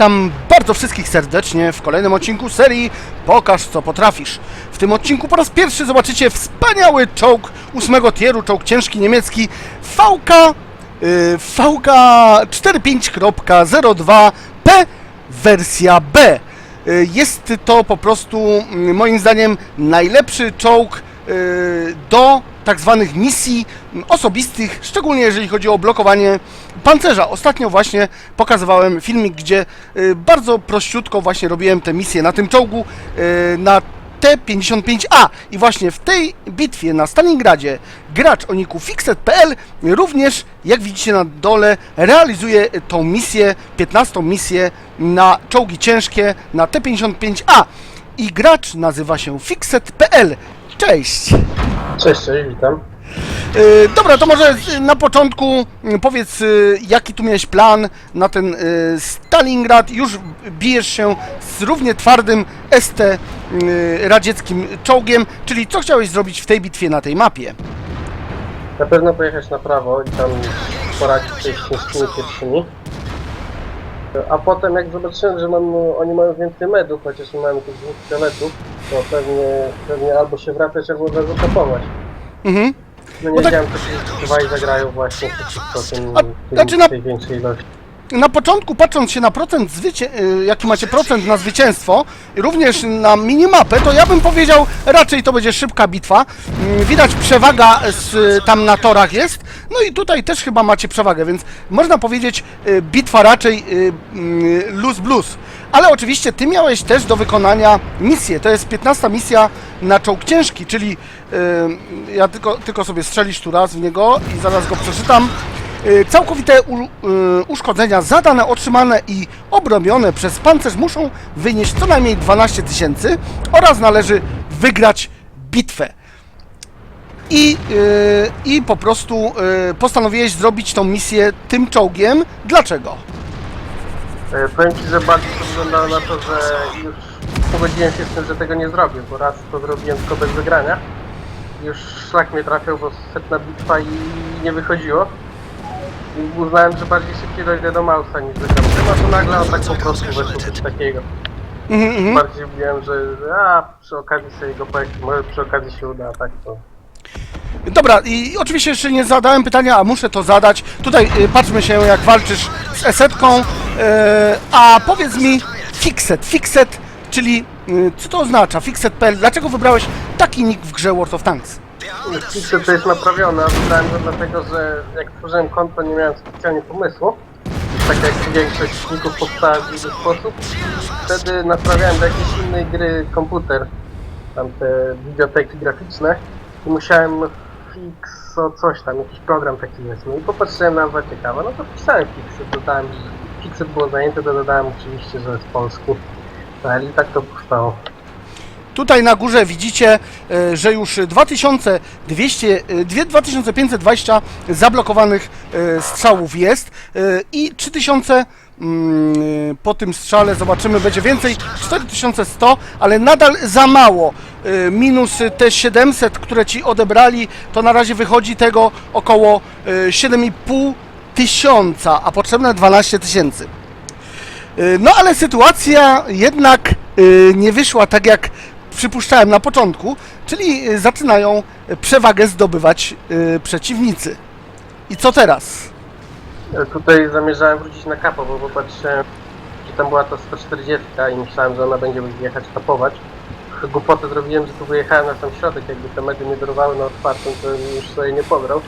Witam bardzo wszystkich serdecznie w kolejnym odcinku serii Pokaż co potrafisz. W tym odcinku po raz pierwszy zobaczycie wspaniały czołg ósmego tieru, czołg ciężki niemiecki VK VK 45.02P wersja B. Y, Jest to po prostu mm, moim zdaniem najlepszy czołg y, do tak zwanych misji osobistych, szczególnie jeżeli chodzi o blokowanie pancerza. Ostatnio właśnie pokazywałem filmik, gdzie y, bardzo prościutko właśnie robiłem te misje na tym czołgu y, na T-55A i właśnie w tej bitwie na Stalingradzie gracz o niku Fixed.pl również, jak widzicie na dole, realizuje tą misję, 15 misję na czołgi ciężkie na T-55A i gracz nazywa się Fixed.pl. Cześć! Cześć, cześć, witam. Yy, dobra, to może na początku y, powiedz, y, jaki tu miałeś plan na ten y, Stalingrad. Już bijesz się z równie twardym ST radzieckim czołgiem, czyli co chciałeś zrobić w tej bitwie na tej mapie? Na pewno pojechać na prawo i tam poradzić sobie z ciężkimi pierwszymi. A potem jak zobaczyłem, że mam, oni mają więcej medów, chociaż nie mają tych dwóch szkieletów, to pewnie, pewnie albo się wracać, albo topować. Mhm. No No nie tak- wiedziałem, co się zagrają właśnie przeciwko tym, A, znaczy na- tej większej ilości. Na początku, patrząc się na procent, y, jaki macie procent na zwycięstwo, również na minimapę, to ja bym powiedział, raczej to będzie szybka bitwa. Mm, Widać przewaga z, tam na torach jest, no i tutaj też chyba macie przewagę, więc można powiedzieć, y, bitwa raczej y, mm. Ale oczywiście ty miałeś też do wykonania misję, to jest 15 misja na czołg ciężki, czyli ja tylko, tylko sobie strzelisz tu raz w niego i zaraz go przeczytam. Y, Całkowite y, uszkodzenia zadane, otrzymane i obrobione przez pancerz muszą wynieść co najmniej 12 tysięcy oraz należy wygrać bitwę. I, y, I po prostu postanowiłeś zrobić tą misję tym czołgiem. Dlaczego? E, Powiem Ci, że bardziej wyglądało na to, że już pogodziłem się z tym, że tego nie zrobię, bo raz to zrobiłem tylko bez wygrania. Już szlak mnie trafiał, bo setna bitwa i nie wychodziło. I uznałem, że bardziej szybciej dojdę do Mausa niż wygram tym, a to nagle on tak po prostu weszło coś takiego. Mhm, mhm. Bardziej wiem, że, a przy okazji sobie go pojawić, może przy okazji się uda, a tak to... Dobra, i oczywiście jeszcze nie zadałem pytania, a muszę to zadać. Tutaj y, patrzmy się, jak walczysz z esetką. Y, a powiedz mi, Fixet, Fixet, czyli y, co to oznacza? Fixet.pl, dlaczego wybrałeś taki nick w grze World of Tanks? Oczywiście to jest naprawione, a wybrałem to dlatego, że jak tworzyłem konto nie miałem specjalnie pomysłu. Tak jak większość ników powstała w inny sposób. Wtedy naprawiałem do jakiejś innej gry komputer. Tam te biblioteki graficzne. I musiałem fixo coś tam, jakiś program taki jest. No i popatrzyłem nazwa ciekawa, no to wpisałem fixet, dodałem, fixet było zajęte, to dodałem oczywiście, że z polsku. No, I tak to powstało. Tutaj na górze widzicie, e, że już 2200, e, dwie- 2520 zablokowanych e, strzałów jest e, i 3000 mm, po tym strzale zobaczymy będzie więcej 4100, ale nadal za mało. E, Minus te 700, które ci odebrali, to na razie wychodzi tego około e, 7,5 tysiąca, a potrzebne 12 tysięcy. No ale sytuacja jednak nie wyszła tak jak przypuszczałem na początku, czyli y, zaczynają y, przewagę zdobywać y, przeciwnicy. I co teraz? Ja Tutaj zamierzałem wrócić na kapo, bo popatrzyłem, że tam była ta 140 i myślałem, że ona będzie jechać kapować. Głupotę zrobiłem, że tu wyjechałem na sam środek, jakby te medy nie dorwały na otwartym, to już sobie nie pobrał.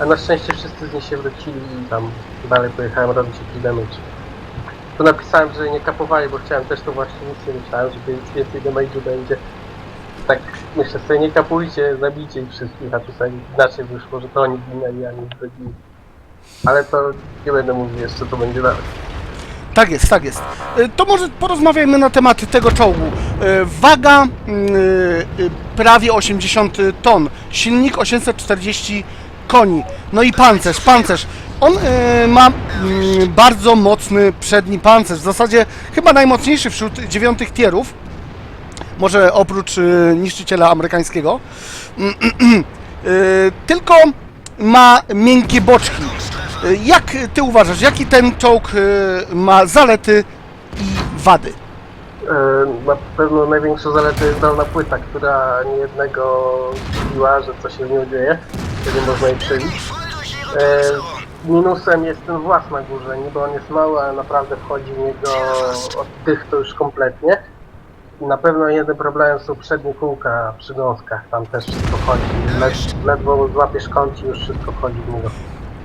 A na szczęście wszyscy z nich się wrócili i tam dalej pojechałem robić jakiś damage. Tu napisałem, że nie kapowali, bo chciałem też to właśnie misję, myślałem, że więcej damage'u będzie. Tak, myślę sobie, nie kapujcie, zabijcie ich wszystkich, a tu sobie inaczej wyszło, że to oni ginęli, a nie zrobili. Ale to nie będę mówił jeszcze, co będzie dalej. Tak jest, tak jest. Y, To może porozmawiajmy na temat tego czołgu. Y, Waga y, y, prawie 80 ton, silnik 840 koni, no i pancerz, pancerz. On y, ma mm, bardzo mocny przedni pancerz, w zasadzie chyba najmocniejszy wśród dziewiątych tierów, może oprócz y, niszczyciela amerykańskiego. Y, tylko ma miękkie boczki. Jak ty uważasz, jaki ten czołg ma zalety wady? E, Na pewno największa zaleta jest dolna płyta, która niejednego zdziwiła, że co się z nią dzieje, nie można jej przebić. Minusem jest ten włas na górze, niby on jest mały, ale naprawdę wchodzi w niego od tych to już kompletnie. Na pewno jednym problemem są przednie kółka przy gąskach, tam też wszystko wchodzi. Led, ledwo złapiesz kąt i już wszystko wchodzi w niego.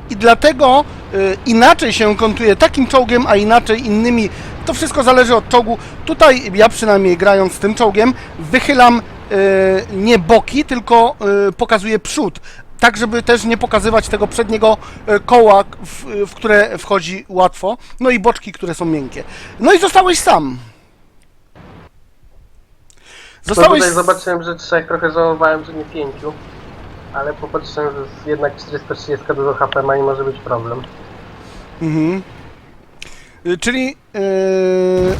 I dlatego y, inaczej się kontuje takim czołgiem, a inaczej innymi. To wszystko zależy od czołgu. Tutaj ja przynajmniej grając tym czołgiem wychylam y, nie boki, tylko y, pokazuję przód. Tak, żeby też nie pokazywać tego przedniego y, koła, w, w które wchodzi łatwo. No i boczki, które są miękkie. No i zostałeś sam. No Zostałeś. tutaj zobaczyłem, że trzech, trochę żałowałem, że nie pięciu. Ale popatrzyłem, że jednak 430 dużo HP ma i może być problem. Mhm. Y, Czyli yy,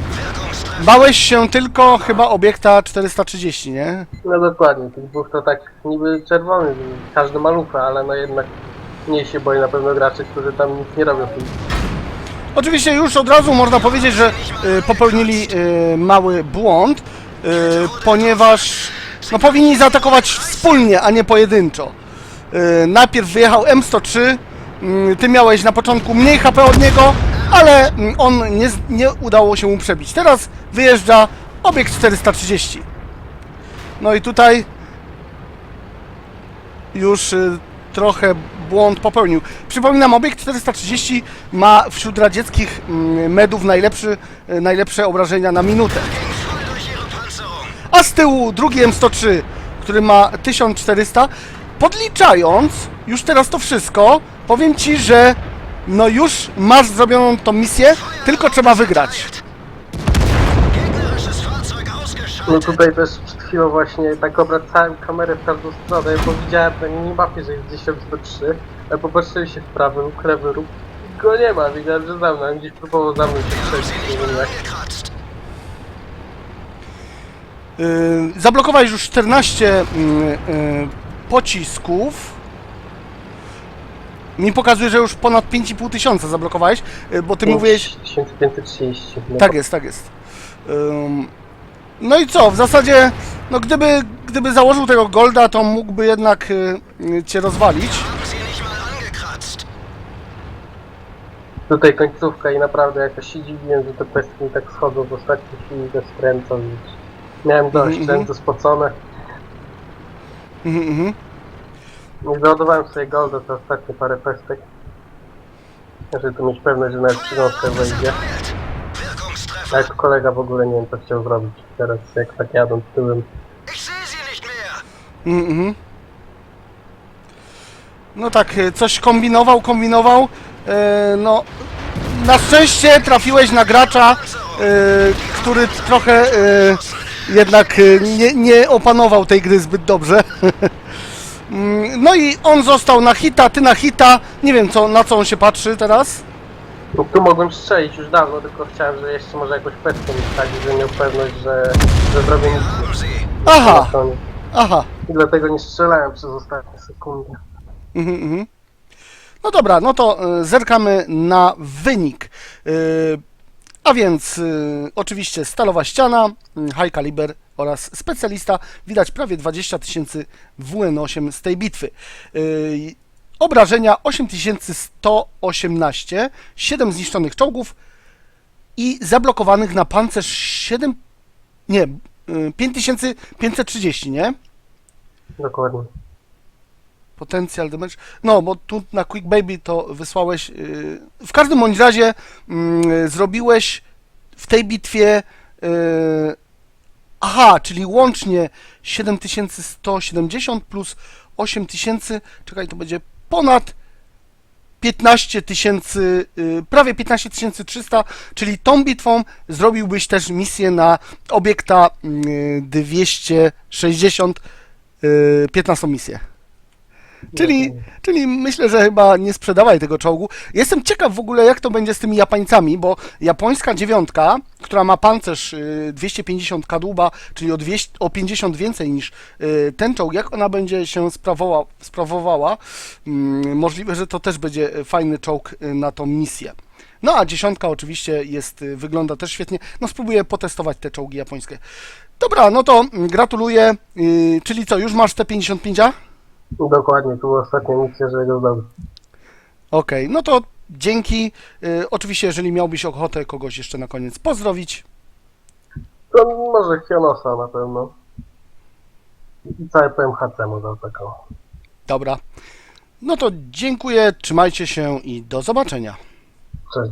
bałeś się tylko chyba obiekta 430, nie? No dokładnie, tych dwóch to tak niby czerwony, każdy ma lufę, ale no jednak mniej się boi na pewno graczy, którzy tam nic nie robią. Oczywiście już od razu można powiedzieć, że y, popełnili y, mały błąd, y, ponieważ no, powinni zaatakować wspólnie, a nie pojedynczo. Y, najpierw wyjechał M103, y, ty miałeś na początku mniej HP od niego, ale mm, on nie, nie udało się mu przebić. Teraz wyjeżdża obiekt 430. No i tutaj już y, trochę błąd popełnił. Przypominam, obiekt 430 ma wśród radzieckich mm, medów najlepszy, y, najlepsze obrażenia na minutę. A z tyłu drugi M103, który ma 1400. Podliczając już teraz to wszystko, powiem Ci, że no już masz zrobioną tą misję, tylko trzeba wygrać. No tutaj też przed chwilą właśnie tak obracałem kamerę w każdą stronę, bo widziałem na minimapie, że jest 1003, ale popatrzyłem się w prawy lub lewy i go nie ma, wiedziałem, że za mną, gdzieś próbował za mną się przejść, nie wiem jak. Yy, zablokowałeś już 14 yy, yy, pocisków. Mi pokazuje, że już ponad 5,5 tysiąca zablokowałeś, yy, bo ty mówiłeś... 1530. No, Tak jest, tak jest. Ym, no i co, w zasadzie, no gdyby, gdyby założył tego Golda, to mógłby jednak y, y, cię rozwalić. Tutaj końcówka i naprawdę jakoś się dziwiłem, że te pestki mi tak schodzą w ostatniej chwili ze skręcą. więc Miałem dość, Mhm, ręce spocone. Mhm, mhm. Nie załadowałem sobie golda te ostatnie parę pestek. Żeby tu mieć pewność, że nawet przynątkę wejdzie. A jak kolega w ogóle nie wiem co chciał zrobić teraz, jak tak jadą tyłem. Mhm, mhm. No tak, y, coś kombinował, kombinował. E, no, na szczęście trafiłeś na gracza, e, który trochę e, jednak e, nie, nie opanował tej gry zbyt dobrze. Mm, No i on został na hita, ty na hita. Nie wiem co, na co on się patrzy teraz. No, tu mogłem strzelić już dawno, tylko chciałem, że jeszcze może jakąś pestkę mi wsadzić, że miał pewność, że, że zrobię nic Aha, na koniec. aha. I dlatego nie strzelałem przez ostatnie sekundy. Mhm, mhm. No dobra, no to y, zerkamy na wynik. Y, a więc y, oczywiście stalowa ściana, high caliber oraz specjalista. Widać prawie 20 tysięcy WN8 z tej bitwy. Y, obrażenia 8118, 7 zniszczonych czołgów i zablokowanych na pancerz 7, nie, y, 5530, nie? Dokładnie. Potencjal damage. No, bo tu na Quick Baby to wysłałeś. Yy, w każdym bądź razie yy, zrobiłeś w tej bitwie. Yy, aha, czyli łącznie 7170 plus 8000. Czekaj, to będzie ponad 15 tysięcy, yy, prawie 15 300, czyli tą bitwą zrobiłbyś też misję na obiekta yy, 260, yy, 15 misję. Czyli, czyli myślę, że chyba nie sprzedawaj tego czołgu. Jestem ciekaw w ogóle, jak to będzie z tymi Japańcami, bo japońska dziewiątka, która ma pancerz y, 250 kadłuba, czyli o, 200, o 50 więcej niż y, ten czołg, jak ona będzie się sprawowała, sprawowała mm, możliwe, że to też będzie fajny czołg y, na tą misję. No a dziesiątka oczywiście jest, y, wygląda też świetnie. No spróbuję potestować te czołgi japońskie. Dobra, no to mm, gratuluję. Czyli co, już masz te 55? Dokładnie, tu ostatnia misja, że go zdobyć. Okej, no to dzięki. Yy, oczywiście, jeżeli miałbyś ochotę kogoś jeszcze na koniec pozdrowić. To może Hionosa na pewno. I całe PMHC mu taką. Dobra. No to dziękuję, trzymajcie się i do zobaczenia. Cześć.